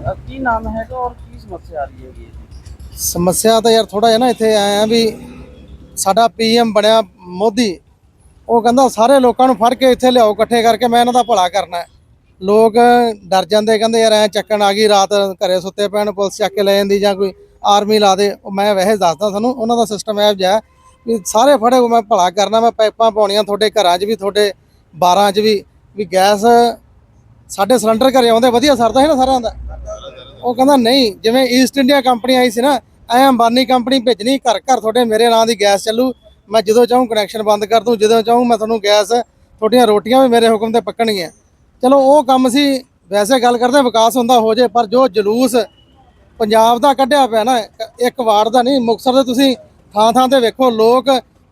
ਅ, ਕੀ ਨਾਮ ਹੈਗਾ ਔਰ ਕੀ ਸਮੱਸਿਆ ਆ ਰਹੀ ਹੈਗੀ ਇਹਦੀ? ਸਮੱਸਿਆ ਤਾਂ ਯਾਰ ਥੋੜਾ ਜਿਹਾ ਨਾ ਇੱਥੇ ਆਏ ਵੀ ਸਾਡਾ ਪੀਐਮ ਬਣਿਆ ਮੋਦੀ ਉਹ ਕਹਿੰਦਾ ਸਾਰੇ ਲੋਕਾਂ ਨੂੰ ਫੜ ਕੇ ਇੱਥੇ ਲਿਆਓ ਇਕੱਠੇ ਕਰਕੇ ਮੈਂ ਇਹਨਾਂ ਦਾ ਭਲਾ ਕਰਨਾ ਹੈ। ਲੋਕ ਡਰ ਜਾਂਦੇ ਕਹਿੰਦੇ ਯਾਰ ਐ ਚੱਕਣ ਆ ਗਈ ਰਾਤ ਘਰੇ ਸੁੱਤੇ ਪੈਣ ਪੁਲਿਸ ਚੱਕ ਕੇ ਲੈ ਜਾਂਦੀ ਜਾਂ ਕੋਈ ਆਰਮੀ ਲਾ ਦੇ ਉਹ ਮੈਂ ਵੈਸੇ ਦੱਸਦਾ ਤੁਹਾਨੂੰ ਉਹਨਾਂ ਦਾ ਸਿਸਟਮ ਇਹੋ ਜਿਹਾ ਹੈ ਵੀ ਸਾਰੇ ਫੜੇ ਹੋਏ ਮੈਂ ਭਲਾ ਕਰਨਾ ਮੈਂ ਪਾਈਪਾਂ ਪਾਉਣੀਆਂ ਤੁਹਾਡੇ ਘਰਾਂ 'ਚ ਵੀ ਤੁਹਾਡੇ ਬਾਰਾਂ 'ਚ ਵੀ ਵੀ ਗੈਸ ਸਾਡੇ ਸਿਲੰਡਰ ਘਰੇ ਆਉਂਦੇ ਵਧੀਆ ਸਰਦਾ ਹੈ ਨਾ ਸਾਰਿਆਂ ਦਾ ਉਹ ਕਹਿੰਦਾ, ਨਹੀਂ, ਜਿਵੇਂ ਈਸਟ ਇੰਡੀਆ ਕੰਪਨੀ ਆਈ ਸੀ ਨਾ, ਐ ਅੰਬਾਨੀ ਕੰਪਨੀ ਭੇਜਣੀ, ਘਰ ਘਰ ਤੁਹਾਡੇ ਮੇਰੇ ਨਾਂ ਦੀ ਗੈਸ ਚੱਲੂ। ਮੈਂ ਜਦੋਂ ਚਾਹੂੰ ਕਨੈਕਸ਼ਨ ਬੰਦ ਕਰ ਦੂੰ, ਜਦੋਂ ਚਾਹੂੰ ਮੈਂ ਤੁਹਾਨੂੰ ਗੈਸ, ਤੁਹਾਡੀਆਂ ਰੋਟੀਆਂ ਵੀ ਮੇਰੇ ਹੁਕਮ ਤੇ ਪੱਕਣਗੀਆਂ। ਚਲੋ, ਉਹ ਕੰਮ ਸੀ, ਵੈਸੇ ਗੱਲ ਕਰਦੇ ਵਿਕਾਸ ਹੁੰਦਾ ਹੋ ਜੇ, ਪਰ ਜੋ ਜਲੂਸ ਪੰਜਾਬ ਦਾ ਕੱਢਿਆ ਪਿਆ ਨਾ, ਇੱਕ- ਇੱਕ ਵਾਰਡ ਦਾ ਨਹੀਂ, ਮੁਕਤਸਰ ਦੇ ਤੁਸੀਂ ਥਾਂ ਥਾਂ ਤੇ ਵੇਖੋ, ਲੋਕ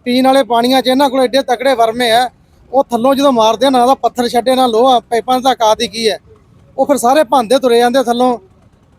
ਪੀਣ ਵਾਲੇ ਪਾਣੀਆਂ 'ਚ ਇਹਨਾਂ ਕੋਲ ਏਡੇ ਤਕੜੇ ਵਰਮੇ ਆ, ਉਹ ਥੱਲੋਂ ਜਦੋਂ ਮਾਰਦੇ ਆ ਨਾ ਉਹਦਾ ਪੱਥਰ ਛੱਡੇ, ਨਾ ਲੋਹਾ, ਪਾਈਪਾਂ ਦਾ ਕਾਦੀ ਕੀ ਹੈ। ਉਹ ਫਿਰ ਸਾਰੇ ਭਾਂਦੇ ਤੁਰੇ ਜਾਂਦੇ ਥੱਲੋਂ।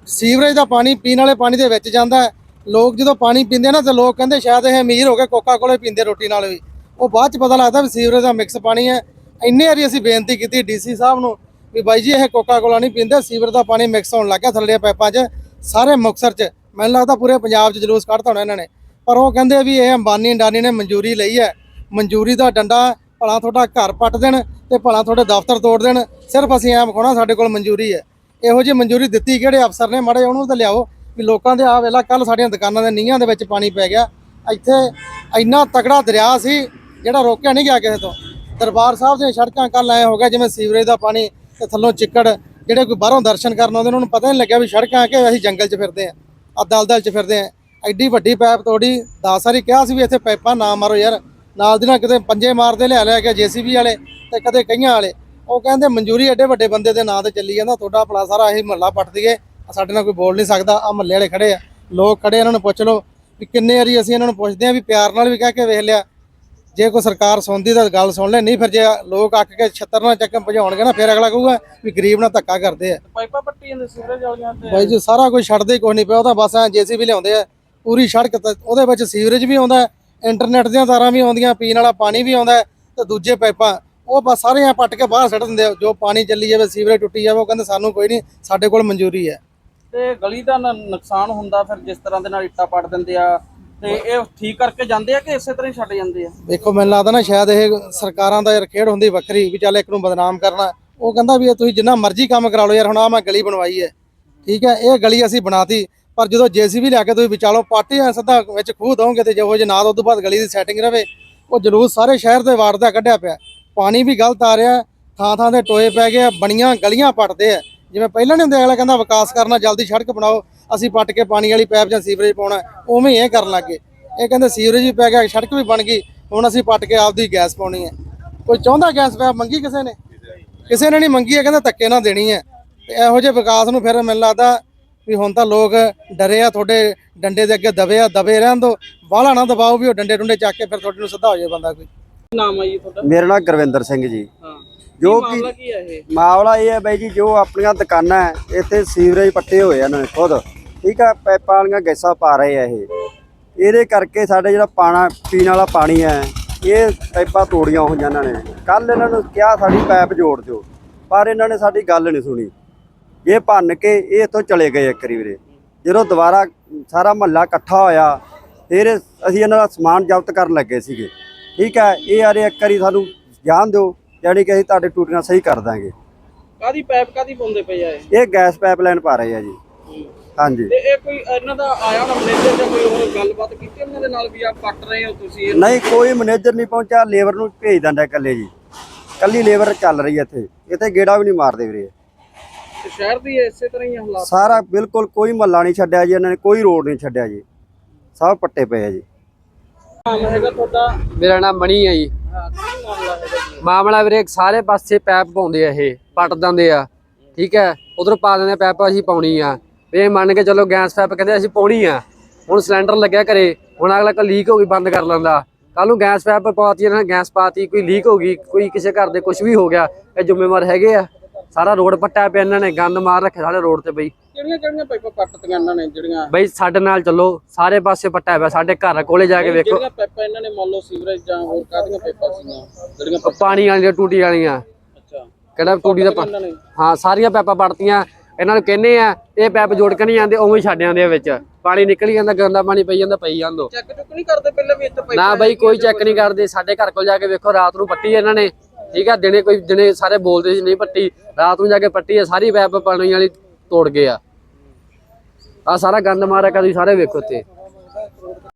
ਸੀਵਰੇਜ ਦਾ ਪਾਣੀ ਪੀਣ ਵਾਲੇ ਪਾਣੀ ਦੇ ਵਿੱਚ ਜਾਂਦਾ ਹੈ। ਲੋਕ ਜਦੋਂ ਪਾਣੀ ਪੀਂਦੇ ਨਾ, ਤੇ ਲੋਕ ਕਹਿੰਦੇ ਸ਼ਾਇਦ ਇਹ ਅਮੀਰ ਹੋ ਕੇ ਕੋਕਾ ਕੋਲੇ ਪੀਂਦੇ ਰੋਟੀ ਨਾਲ ਵੀ। ਉਹ ਬਾਅਦ ਚ ਪਤਾ ਲੱਗਦਾ ਵੀ ਸੀਵਰੇਜ ਦਾ ਮਿਕਸ ਪਾਣੀ ਹੈ। ਇੰਨੇ ਵਾਰੀ ਅਸੀਂ ਬੇਨਤੀ ਕੀਤੀ ਡੀਸੀ ਸਾਹਿਬ ਨੂੰ ਵੀ ਬਾਈ ਜੀ, ਇਹ ਕੋਕਾ ਕੋਲਾ ਨਹੀਂ ਪੀਂਦੇ ਸੀਵਰ ਦਾ ਪਾਣੀ ਮਿਕਸ ਹੋਣ ਲੱਗਾ ਥੱਲੇ ਪਾਈਪਾਂ 'ਚ, ਸਾਰੇ ਮੁਕਤਸਰ 'ਚ। ਮੈਨੂੰ ਲੱਗਦਾ ਪੂਰੇ ਪੰਜਾਬ 'ਚ ਜਲੂਸ ਕੱਢਤਾ ਹੋਣਾ ਇਹਨਾਂ ਨੇ। ਪਰ ਉਹ ਕਹਿੰਦੇ ਵੀ ਇਹ ਅੰਬਾਨੀ ਅੰਡਾਨੀ ਨੇ ਮਨਜ਼ੂਰੀ ਲਈ ਹੈ। ਮਨਜ਼ੂਰੀ ਦਾ ਡੰਡਾ ਭਲਾ ਤੁਹਾਡਾ ਘਰ ਪੱਟ ਦੇਣ ਤੇ ਭਲਾ ਤੁਹਾਡੇ ਦਫ਼ਤਰ ਤੋੜ ਦੇਣ। ਸਿਰਫ ਅਸੀਂ ਐਂ ਵਿਖਾਉਣਾ ਸਾਡੇ ਕੋਲ ਮਨਜ਼ੂਰੀ ਹੈ। ਇਹੋ ਜਿਹੀ ਮਨਜ਼ੂਰੀ ਦਿੱਤੀ ਕਿਹੜੇ ਅਫਸਰ ਨੇ? ਮਾੜੇ ਉਹਨੂੰ ਤਾਂ ਲਿਆਓ ਵੀ ਲੋਕਾਂ ਦੇ ਆ ਵੇਲਾ ਕੱਲ ਸਾਡੀਆਂ ਦੁਕਾਨਾਂ ਦੇ ਨੀਹਾਂ ਦੇ ਵਿੱਚ ਪਾਣੀ ਪੈ ਗਿਆ। ਇੱਥੇ ਇੰਨਾ ਤਗੜਾ ਦਰਿਆ ਸੀ, ਜਿਹੜਾ ਰੋਕਿਆ ਨਹੀਂ ਗਿਆ ਕਿਸੇ ਤੋਂ। ਦਰਬਾਰ ਸਾਹਿਬ ਦੀਆਂ ਸੜਕਾਂ ਕੱਲ ਐ ਹੋ ਗਿਆ ਜਿਵੇਂ ਸੀਵਰੇਜ ਦਾ ਪਾਣੀ ਤੇ ਥੱਲੋਂ ਚਿੱਕੜ, ਜਿਹੜੇ ਕੋਈ ਬਾਹਰੋਂ ਦਰਸ਼ਨ ਕਰਨ ਆਉਂਦੇ ਉਹਨਾਂ ਨੂੰ ਪਤਾ ਨਹੀਂ ਲੱਗਿਆ ਵੀ ਸੜਕਾਂ ਕਿ ਅਸੀਂ ਜੰਗਲ 'ਚ ਫਿਰਦੇ ਆ ਆ ਦਲਦਲ 'ਚ ਫਿਰਦੇ ਆ ਐਡੀ ਵੱਡੀ ਪਾਈਪ ਤੋੜੀ ਦਾਸਾਰੀ ਕਿਹਾ ਸੀ ਵੀ ਇੱਥੇ ਪਾਈਪਾਂ ਨਾ ਮਾਰੋ ਯਾਰ, ਨਾਲ ਦੀ ਨਾਲ ਕਿਤੇ ਪੰਜੇ ਮਾਰਦੇ ਲਿਆ ਲਿਆ ਕੇ ਜੀਸੀਬੀ ਵਾਲੇ ਤੇ ਕਦੇ ਕਈਆਂ ਵਾਲੇ। ਉਹ ਕਹਿੰਦੇ ਮਨਜ਼ੂਰੀ ਐਡੇ ਵੱਡੇ ਬੰਦੇ ਦੇ ਨਾਂ ਤੇ ਚੱਲੀ ਜਾਂਦਾ ਤੁਹਾਡਾ ਆਪਣਾ ਸਾਰਾ ਇਹੀ ਮਹੱਲਾ ਪੱਟ ਦਈਏ। ਸਾਡੇ ਨਾਲ ਕੋਈ ਬੋਲ ਨਹੀਂ ਸਕਦਾ ਆ ਮਹੱਲੇ ਵਾਲੇ ਖੜੇ ਆ। ਲੋਕ ਖੜੇ ਇਹਨਾਂ ਨੂੰ ਪੁੱਛ ਲਓ ਵੀ ਕਿੰਨੇ ਵਾਰੀ ਅਸੀਂ ਇਹਨਾਂ ਨੂੰ ਪੁੱਛਦੇ ਆ ਵੀ ਪਿਆਰ ਨਾਲ ਵੀ ਕਹਿ ਕੇ ਵੇਖ ਲਿਆ। ਜੇ ਕੋਈ ਸਰਕਾਰ ਸੁਣਦੀ ਤਾਂ ਗੱਲ ਸੁਣ ਲੈ ਨਹੀਂ ਫਿਰ ਜੇ ਲੋਕ ਅੱਕ ਕੇ ਛੱਤਰ ਨਾਲ ਚੱਕਣ ਭਜਾਉਣਗੇ ਨਾ ਫਿਰ ਅਗਲਾ ਕਹੂਗਾ ਵੀ ਗਰੀਬ ਨਾਲ ਧੱਕਾ ਕਰਦੇ ਆ। ਪਾਈਪਾਂ ਪੱਟੀ ਜਾਂਦੇ ਸੀਵਰੇਜ ਵਾਲੀਆਂ ਤੇ ਬਾਈ ਜੀ ਸਾਰਾ ਕੁਝ ਛੱਡਦੇ ਕੁਛ ਨਹੀਂ ਪਿਆ ਉਹ ਤਾਂ ਬਸ ਐ ਜੀਸੀਬੀ ਲਿਆਉਂਦੇ ਆ। ਪੂਰੀ ਸੜਕ ਉਹਦੇ ਵਿੱਚ ਸੀਵਰੇਜ ਵੀ ਆਉਂਦਾ ਇੰਟਰਨੈਟ ਦੀਆਂ ਤਾਰਾਂ ਵੀ ਆਉਂਦੀਆਂ ਪੀਣ ਵਾਲਾ ਪਾਣੀ ਵੀ ਆਉਂਦਾ ਤੇ ਦੂਜੇ ਪਾਈਪਾਂ ਉਹ ਬਸ ਸਾਰੇ ਐ ਪੱਟ ਕੇ ਬਾਹਰ ਸੱਟ ਦਿੰਦੇ ਆ। ਜੋ ਪਾਣੀ ਚੱਲੀ ਜਾਵੇ ਸੀਵਰੇਜ ਟੁੱਟੀ ਜਾਵੇ ਉਹ ਕਹਿੰਦੇ ਸਾਨੂੰ ਕੋਈ ਨਹੀਂ ਸਾਡੇ ਕੋਲ ਮਨਜ਼ੂਰੀ ਹੈ। ਤੇ ਗਲੀ ਦਾ ਨ- ਨੁਕਸਾਨ ਹੁੰਦਾ ਫਿਰ ਜਿਸ ਤਰ੍ਹਾਂ ਦੇ ਨਾਲ ਇੱਟਾਂ ਪੱਟ ਦਿੰਦੇ ਆ ਤੇ ਇਹ ਠੀਕ ਕਰਕੇ ਜਾਂਦੇ ਆ ਕਿ ਇਸੇ ਤਰ੍ਹਾਂ ਹੀ ਛੱਡ ਜਾਂਦੇ ਆ? ਦੇਖੋ ਮੈਨੂੰ ਲੱਗਦਾ ਨਾ ਸ਼ਾਇਦ ਇਹ ਸਰਕਾਰਾਂ ਦਾ ਯਾਰ ਖੇਡ ਹੁੰਦੀ ਵੱਖਰੀ ਵੀ ਚੱਲ ਇੱਕ ਨੂੰ ਬਦਨਾਮ ਕਰਨਾ। ਉਹ ਕਹਿੰਦਾ ਵੀ ਇਹ ਤੁਸੀਂ ਜਿੰਨਾ ਮਰਜ਼ੀ ਕੰਮ ਕਰਾ ਲਓ ਯਾਰ ਹੁਣ ਆ ਮੈਂ ਗਲੀ ਬਣਵਾਈ ਹੈ। ਠੀਕ ਹੈ ਇਹ ਗਲੀ ਅਸੀਂ ਬਣਾਤੀ ਪਰ ਜਦੋਂ ਜੀਸੀਬੀ ਲਿਆ ਕੇ ਤੁਸੀਂ ਵਿਚਾਲੋ ਪਾਰਟੀ ਆ ਸਿੱਧਾ ਵਿੱਚ ਖੂਹ ਦੋਗੇ ਤੇ ਜਿਹੋ ਜੇ ਨਾ ਉਸ ਤੋਂ ਬਾਅਦ ਗਲੀ ਦੀ ਸੈਟਿੰਗ ਰਵੇ। ਉਹ ਜਲੂਸ ਸਾਰੇ ਸ਼ਹਿਰ ਦੇ ਵਾਰਡ ਦਾ ਕੱਢਿਆ ਪਿਆ। ਪਾਣੀ ਵੀ ਗਲਤ ਆ ਰਿਹਾ ਥਾਂ ਥਾਂ ਤੇ ਟੋਏ ਪੈ ਗਏ ਆ, ਬਣੀਆਂ ਗਲੀਆਂ ਪੱਟਦੇ ਆ। ਜਿਵੇਂ ਪਹਿਲਾਂ ਨਹੀਂ ਹੁੰਦੇ ਅਗਲਾ ਕਹਿੰਦਾ ਵਿਕਾਸ ਕਰਨਾ ਜਲਦੀ ਸੜਕ ਬਣਾਓ ਅਸੀਂ ਪੱਟ ਕੇ ਪਾਣੀ ਵਾਲੀ ਪਾਈਪ ਜਾਂ ਸੀਵਰੇਜ ਪਾਉਣਾ ਉਵੇਂ ਇਹ ਕਰਨ ਲੱਗੇ ਇਹ ਕਹਿੰਦੇ ਸੀਵਰੇਜ ਵੀ ਪੈ ਗਿਆ ਸੜਕ ਵੀ ਬਣ ਗਈ ਹੁਣ ਅਸੀਂ ਪੱਟ ਕੇ ਆਪਦੀ ਗੈਸ ਪਾਉਣੀ ਹੈ। ਕੋਈ ਚਾਹੁੰਦਾ ਗੈਸ ਪਾਈਪ ਮੰਗੀ ਕਿਸੇ ਨੇ? ਕਿਸੇ ਨੇ ਨਹੀਂ ਮੰਗੀ ਹੈ ਕਹਿੰਦਾ ਧੱਕੇ ਨਾਲ ਦੇਣੀ ਹੈ। ਤੇ ਇਹੋ ਜਿਹੇ ਵਿਕਾਸ ਨੂੰ ਫਿਰ ਮੈਨੂੰ ਲੱਗਦਾ ਵੀ ਹੁਣ ਤਾਂ ਲੋਕ ਡਰੇ ਆ ਤੁਹਾਡੇ ਡੰਡੇ ਦੇ ਅੱਗੇ ਦਬੇ ਆ ਦਬੇ ਰਹਿਣ ਦੋ ਬਾਹਲਾ ਨਾ ਦਬਾਓ ਵੀ ਉਹ ਡੰਡੇ ਡੁੰਡੇ ਚੱਕ ਕੇ ਫਿਰ ਤੁਹਾਡੇ ਨੂੰ ਸਿੱਧਾ ਹੋ ਜਾਏ ਬੰਦਾ ਕੋਈ। ਨਾਮ ਆ ਜੀ ਤੁਹਾਡਾ? ਮੇਰਾ ਨਾਮ ਗੁਰਵਿੰਦਰ ਸਿੰਘ ਜੀ। ਹਾਂ। ਜੋ ਕੀ ਮਾਮਲਾ ਕੀ ਇਹ? ਮਾਮਲਾ ਇਹ ਹੈ ਬਾਈ ਜੀ ਜੋ ਆਪਣੀਆਂ ਦੁਕਾਨਾਂ ਹੈ ਇੱਥੇ ਸੀਵਰੇਜ ਪੱਟੇ ਹੋਏ ਆ ਇਹਨਾਂ ਨੇ ਖੁਦ। ਠੀਕ ਆ ਪਾਈਪਾਂ ਵਾਲੀਆਂ ਗੈਸਾਂ ਪਾ ਰਹੇ ਆ ਇਹ। ਇਹਦੇ ਕਰਕੇ ਸਾਡੇ ਜਿਹੜਾ ਪਾਣਾ ਪੀਣ ਵਾਲਾ ਪਾਣੀ ਹੈ ਇਹ ਪਾਈਪਾਂ ਤੋੜੀਆਂ ਹੋਈਆਂ ਇਹਨਾਂ ਨੇ। ਕੱਲ ਇਹਨਾਂ ਨੂੰ ਕਿਹਾ ਸਾਡੀ ਪਾਈਪ ਜੋੜ ਦਿਓ ਪਰ ਇਹਨਾਂ ਨੇ ਸਾਡੀ ਗੱਲ ਨਹੀਂ ਸੁਣੀ। ਇਹ ਭੰਨ ਕੇ ਇਹ ਇੱਥੋਂ ਚਲੇ ਗਏ ਇੱਕ ਵਾਰੀ ਵੀਰੇ। ਜਦੋਂ ਦੁਬਾਰਾ ਸਾਰਾ ਮਹੱਲਾ ਇਕੱਠਾ ਹੋਇਆ ਫਿਰ ਅਸੀਂ ਇਹਨਾਂ ਦਾ ਸਮਾਨ ਜ਼ਬਤ ਕਰਨ ਲੱਗੇ ਸੀਗੇ। ਠੀਕ ਹੈ ਇਹ ਆਰੇ ਇੱਕ ਵਾਰੀ ਸਾਨੂੰ ਜਾਣ ਦਿਓ ਯਾਨੀ ਕਿ ਅਸੀਂ ਤੁਹਾਡੇ ਟੂਟੀਆਂ ਸਹੀ ਕਰ ਦਾਂਗੇ। ਕਾਦੀ ਪਾਈਪ ਕਾਦੀ ਪਾਉਂਦੇ ਪਏ ਆ ਇਹ? ਇਹ ਗੈਸ ਪਾਈਪਲਾਈਨ ਪਾ ਰਹੇ ਆ ਜੀ। ਹਾਂਜੀ। ਤੇ ਇਹ ਕੋਈ ਇਹਨਾਂ ਦਾ ਆਇਆ ਹੋਣਾ ਮੈਨੇਜਰ ਜਾਂ ਕੋਈ ਹੋਰ ਗੱਲਬਾਤ ਕੀਤੀ ਉਹਨਾਂ ਦੇ ਨਾਲ ਵੀ ਆ ਪੱਟ ਰਹੇ ਹੋ ਤੁਸੀਂ ਇਹ? ਨਹੀਂ ਕੋਈ ਮੈਨੇਜਰ ਨਹੀਂ ਪਹੁੰਚਿਆ ਲੇਬਰ ਨੂੰ ਭੇਜ ਦਿੰਦਾ ਇਕੱਲੇ ਜੀ। ਕੱਲੀ ਲੇਬਰ ਚੱਲ ਰਹੀ ਹੈ ਇੱਥੇ। ਇੱਥੇ ਗੇੜਾ ਵੀ ਨਹੀਂ ਮਾਰਦੇ ਵੀਰੇ। ਤੇ ਸ਼ਹਿਰ ਦੀ ਇਸੇ ਤਰ੍ਹਾਂ ਹੀ ਹਾਲਾਤ? ਸਾਰਾ ਬਿਲਕੁਲ ਕੋਈ ਮਹੱਲਾ ਨਹੀਂ ਛੱਡਿਆ ਜੀ ਇਹਨਾਂ ਨੇ ਕੋਈ ਰੋਡ ਨਹੀਂ ਛੱਡਿਆ ਜੀ। ਸਭ ਪੱਟੇ ਪਏ ਆ ਜੀ। ਨਾਮ ਹੈਗਾ ਤੁਹਾਡਾ? ਮੇਰਾ ਨਾਮ ਮਣੀ ਹੈ ਜੀ। ਹਾਂ ਕੀ ਮਾਮਲਾ ਹੈਗਾ ਜੀ ਮਾਮਲਾ ਵੀਰੇ ਸਾਰੇ ਪਾਸੇ ਪੈਪ ਪਾਉਂਦੇ ਆ ਇਹ ਪੱਟ ਦਿੰਦੇ ਆ। ਠੀਕ ਹੈ? ਉਧਰ ਪਾ ਦਿੰਦੇ ਆ ਪੈਪ ਅਸੀਂ ਪਾਉਣੀ ਆ। ਇਹ ਮੰਨ ਕੇ ਚਲੋ ਗੈਸ ਪੈਪ ਕਹਿੰਦੇ ਅਸੀਂ ਪਾਉਣੀ ਆ। ਹੁਣ ਸਿਲੰਡਰ ਲੱਗਿਆ ਘਰੇ ਹੁਣ ਅਗਲਾ ਕੋ ਲੀਕ ਹੋ ਗਈ ਬੰਦ ਕਰ ਲੈਂਦਾ। ਕੱਲ ਨੂੰ ਗੈਸ ਪੈਪ ਪਾਤੀ ਇਹਨਾਂ ਨੇ ਗੈਸ ਪਾਤੀ ਕੋਈ ਲੀਕ ਹੋ ਗਈ ਕੋਈ ਕਿਸੇ ਘਰ ਦੇ ਕੁਝ ਵੀ ਹੋ ਗਿਆ ਇਹ ਜ਼ਿੰਮੇਵਾਰ ਹੈਗੇ ਆ। ਸਾਰਾ ਰੋਡ ਪੱਟਿਆ ਪਿਆ ਇਹਨਾਂ ਨੇ ਗੰਦ ਮਾਰ ਰੱਖਿਆ ਸਾਰੇ ਰੋਡ ਤੇ ਬਈ। ਕਿਹੜੀਆਂ ਕਿਹੜੀਆਂ ਪਾਈਪਾਂ ਪੱਟਤੀਆਂ ਇਹਨਾਂ ਨੇ ਜਿਹੜੀਆਂ? ਬਈ ਸਾਡੇ ਨਾਲ ਚੱਲੋ ਸਾਰੇ ਪਾਸੇ ਪੱਟਿਆ ਪਿਆ ਸਾਡੇ ਘਰ ਕੋਲੇ ਜਾ ਕੇ ਵੇਖੋ। ਜਿਹੜੀਆਂ ਪਾਈਪਾਂ ਇਹਨਾਂ ਨੇ ਮੰਨ ਲਓ ਸੀਵਰੇਜ ਜਾਂ ਹੋਰ ਕਾਹਦੀਆਂ ਪਾਈਪਾਂ ਸੀਗੀਆਂ? ਜਿਹੜੀਆਂ ਪਾਣੀ ਵਾਲੀਆਂ ਟੂਟੀ ਵਾਲੀਆਂ। ਅੱਛਾ। ਕਿਹੜਾ ਟੂਟੀ ਦਾ ਪਾ- ਇਹਨਾਂ ਨੇ? ਹਾਂ ਸਾਰੀਆਂ ਪੈਪਾਂ ਪੜਤੀਆਂ। ਇਹਨਾਂ ਨੂੰ ਕਹਿੰਦੇ ਆ ਇਹ ਪੈਪ ਜੋੜ ਕੇ ਨਹੀਂ ਜਾਂਦੇ ਉਵੇਂ ਹੀ ਛੱਡ ਜਾਂਦੇ ਆ ਵਿੱਚ। ਪਾਣੀ ਨਿਕਲ ਹੀ ਜਾਂਦਾ ਗੰਦਾ ਪਾਣੀ ਪਈ ਜਾਂਦਾ ਪਈ ਜਾਂਦੋ। ਚੈੱਕ ਚੁੱਕ ਨਹੀਂ ਕਰਦੇ ਪਹਿਲਾਂ ਵੀ ਇੱਥੇ ਨਾ ਬਾਈ ਕੋਈ ਚੈੱਕ ਨਹੀਂ ਕਰਦੇ ਸਾਡੇ ਘਰ ਕੋਲ ਜਾ ਕੇ ਵੇਖੋ ਰਾਤ ਨੂੰ ਪੱਟੀ ਇਹਨਾਂ ਨੇ। ਠੀਕ ਆ, ਦਿਨੇ ਕੋਈ, ਦਿਨੇ ਸਾਰੇ ਬੋਲਦੇ ਸੀ, ਨਹੀਂ ਪੱਟੀ, ਰਾਤ ਨੂੰ ਜਾ ਕੇ ਪੱਟੀ ਆ, ਸਾਰੀ ਪੈਪ ਪਾਣੀ ਵਾਲੀ ਤੋੜ ਗਏ ਆ। ਆ ਸਾਰਾ ਗੰਦ ਮਾਰਿਆ ਕਦੀ ਸਾਰੇ ਵੇਖੋ ਤੇ